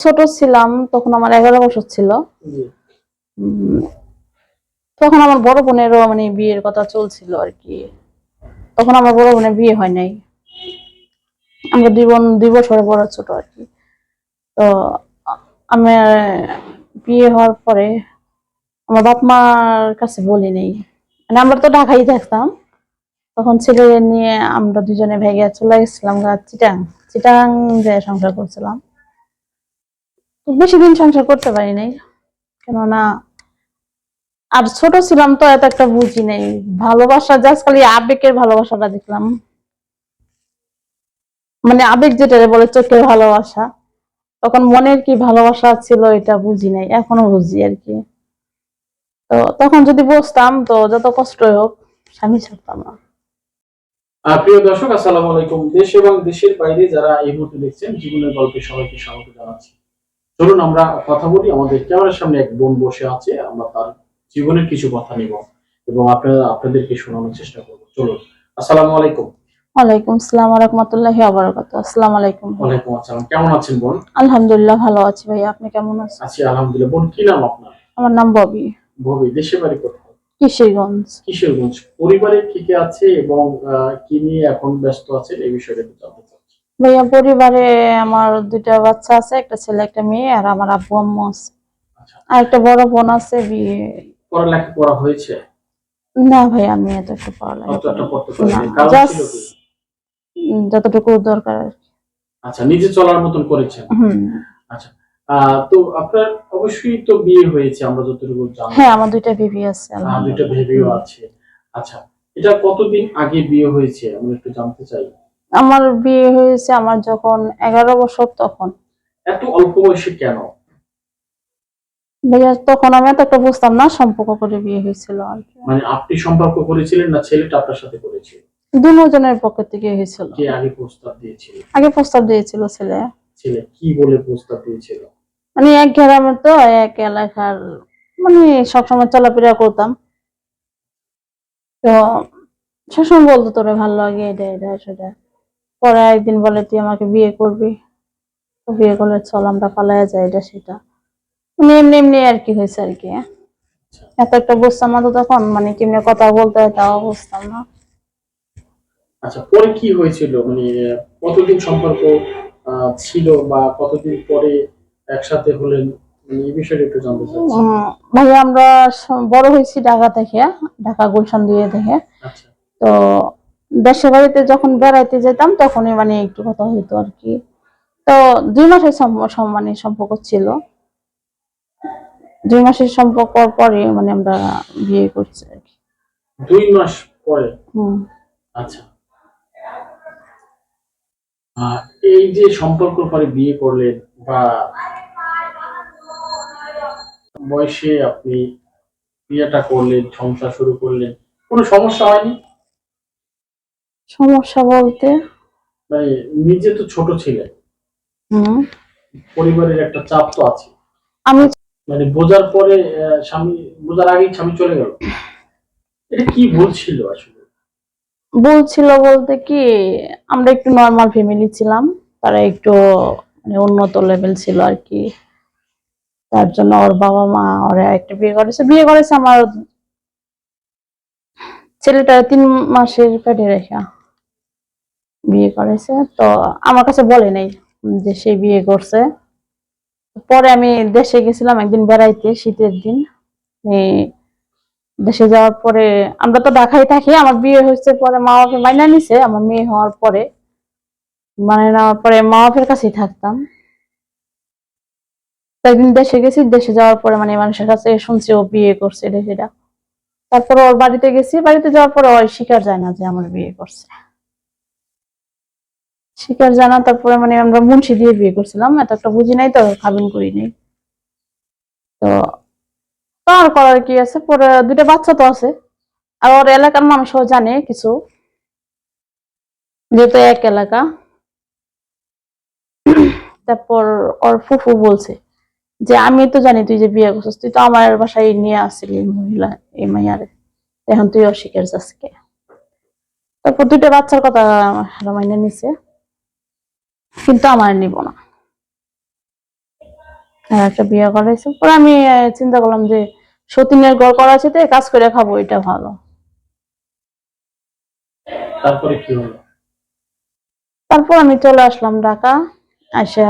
ছোট ছিলাম তখন আমার এগারো বছর ছিল। তখন আমার বড় বোনেরও মানে বিয়ের কথা চলছিল আর কি। তখন আমার বড় বোনের বিয়ে হয় নাই। আমরা দুই বোন দুই বছরের বড় ছোট আর কি। তো আমার বিয়ে হওয়ার পরে আমার বাপ মার কাছে বলি নেই। মানে আমরা তো ঢাকাই থাকতাম। তখন ছেলে নিয়ে আমরা দুজনে ভেগে চলে গেছিলাম চিটাং চিটাং যে সংসার করছিলাম। বেশি দিন সংসার করতে পারি নাই। কেননা আর ছোট ছিলাম তো এত একটা বুঝি নেই। ভালোবাসা জাস্ট খালি আবেগের ভালোবাসাটা দেখলাম। মানে আবেগ যেটা বলে চোখের ভালোবাসা, তখন মনের কি ভালোবাসা ছিল এটা বুঝি নাই, এখনও বুঝি আর কি। তো তখন যদি বসতাম তো যত কষ্ট হোক, স্বামী ছাড়তাম না। প্রিয় দর্শক, আসসালামু আলাইকুম। দেশ এবং দেশের বাইরে যারা এই মুহূর্তে দেখছেন, জীবনের গল্পে সবাইকে স্বাগত জানাচ্ছি। চলুন আমরা কথা বলি। আমাদের ক্যামেরার সামনে এক বোন বসে আছে। আমরা তার জীবনের কিছু কথা নিব এবং আপনারা আপনাদেরকে শোনানোর চেষ্টা করব। চলুন। আসসালামু আলাইকুম। ওয়ালাইকুম আসসালাম রহমতুল্লাহি আবরাকাত আসসালামু আলাইকুম। ওয়ালাইকুম আসসালাম। কেমন আছেন বোন? আলহামদুলিল্লাহ ভালো আছি ভাই আপনি কেমন আছেন? আছি আলহামদুলিল্লাহ। বোন কি নাম আপনার? আমার নাম ববি। ভবি দেশের বাড়ি কোথায়? কিশোরগঞ্জ। কিশোরগঞ্জ। পরিবারে কি কে আছে এবং কি নিয়ে এখন ব্যস্ত আছেন? এই বিষয়টা একটু জানতে ভাইয়া পরিবারে আমার দুইটা বাচ্চা আছে একটা ছেলে একটা মেয়ে আর আমার আব্বু আম্মু আছে। আচ্ছা। আর একটা বড় বোন আছে বিয়ে। পড়ালেখা করা হয়েছে? না ভাই আমি এত একটু পড়ালেখা যতটুকু দরকার আর কি। আচ্ছা নিজে চলার মতন করেছেন। আচ্ছা তো আপনার অবশ্যই তো বিয়ে হয়েছে আমরা যতটুকু জানি। হ্যাঁ আমার দুইটা বেবি আছে আহ, দুইটা। ভেবেও আছে। আচ্ছা এটা কতদিন আগে বিয়ে হয়েছে? আমি একটু জানতে চাই। আমার বিয়ে হয়েছে আমার যখন এগারো বছর তখন। এত অল্প বয়সে কেন? ভাইয়া তখন আমি এত একটা বুঝতাম না সম্পর্ক করে বিয়ে হয়েছিল আর কি। মানে আপনি সম্পর্ক করেছিলেন না ছেলেটা আপনার সাথে করেছিল দুজনের পক্ষ থেকে হয়েছিল। কে আগে প্রস্তাব দিয়েছিল? আগে প্রস্তাব দিয়েছিল ছেলে। ছেলে কি বলে প্রস্তাব দিয়েছিল? মানে এক গ্রামের তো এক এলাকার মানে সবসময় চলাফেরা করতাম। তো সবসময় বলতো তোরে ভালো লাগে এটা এটা সেটা। পরে একদিন বলে তুই আমাকে বিয়ে করবি? বিয়ে করলে চল আমরা পালায়া যাই এটা সেটা। মানে এমনি এমনি আর কি হয়েছে আর কি এত একটা বুঝতাম না তো তখন মানে কেমনি কথা বলতে হয় তাও বুঝতাম না। আচ্ছা পরে কি হয়েছিল? মানে কতদিন সম্পর্ক ছিল বা কতদিন পরে একসাথে হলেন? মানে এই বিষয়টা একটু জানতে চাচ্ছি। উম, আমরা বড় হয়েছি ঢাকা থেকে ঢাকা গুলশান দিয়ে থেকে। আচ্ছা। তো দেশের বাড়িতে যখন বেড়াইতে যেতাম তখনই মানে একটু কথা হইতো আর কি। তো দুই মাসের মানে সম্পর্ক ছিল। দুই মাসের সম্পর্ক পরে মানে আমরা বিয়ে করছি আর কি। দুই মাস পরে? হুম। আচ্ছা। এই যে সম্পর্ক পরে বিয়ে করলেন বা বয়সে আপনি বিয়েটা করলেন সংসার শুরু করলেন কোনো সমস্যা হয়নি? সমস্যা বলতে? মানে নিজে তো ছোট হুম। পরিবারের একটা চাপ তো আছে। আমি মানে বোঝার পরে স্বামী বোঝার আগেই স্বামী চলে গেল। এটা কি বলছিল আসলে? বলছিল বলতে কি আমরা একটু নর্মাল ফ্যামিলি ছিলাম তারা একটু মানে উন্নত লেভেল ছিল আর কি। তার জন্য ওর বাবা মা ওরা একটা বিয়ে করেছে। বিয়ে করেছে আমার ছেলেটা তিন মাসের পেটে রেখা। বিয়ে করেছে। তো আমার কাছে বলে নাই যে সে বিয়ে করছে। পরে আমি দেশে গেছিলাম একদিন বেড়াইতে, শীতের দিন। দেশে যাওয়ার পরে আমরা তো ঢাকায় থাকি, আমার বিয়ে হয়েছে পরে মা বাপে মাইনা নিছে, আমার মেয়ে হওয়ার পরে মানে নেওয়ার পরে মা বাপের কাছেই থাকতাম। একদিন দেশে গেছি, দেশে যাওয়ার পরে মানে মানুষের কাছে শুনছি ও বিয়ে করছে, এটা সেটা। তারপরে ওর বাড়িতে গেছি, বাড়িতে যাওয়ার পরে ওই স্বীকার যায় না যে আমার বিয়ে করছে। স্বীকার জানা, তারপরে মানে আমরা মুন্সি দিয়ে বিয়ে করছিলাম, এত একটা বুঝি নাই তো খাবিন করি নাই। তো আর করার কি আছে? পরে দুটো বাচ্চা তো আছে। আর ওর এলাকার মানুষও জানে কিছু। যেহেতু এক এলাকা। তারপর ওর ফুফু বলছে যে, আমি তো জানি তুই যে বিয়ে করছিস, তুই তো আমার বাসায় নিয়ে আসছিলি মহিলা, এই মাইয়ারে। এখন তুই অস্বীকার যাচ্ছকে তারপর দুটো বাচ্চার কথা মাইনে নিছে। কিন্তু আমার নিব না। হ্যাঁ একটা বিয়ে করাইছে পরে আমি চিন্তা করলাম যে সতীনের ঘর করাইছে তো কাজ করে খাব এটা ভালো। তারপরে তারপর আমি চলে আসলাম ঢাকা আসা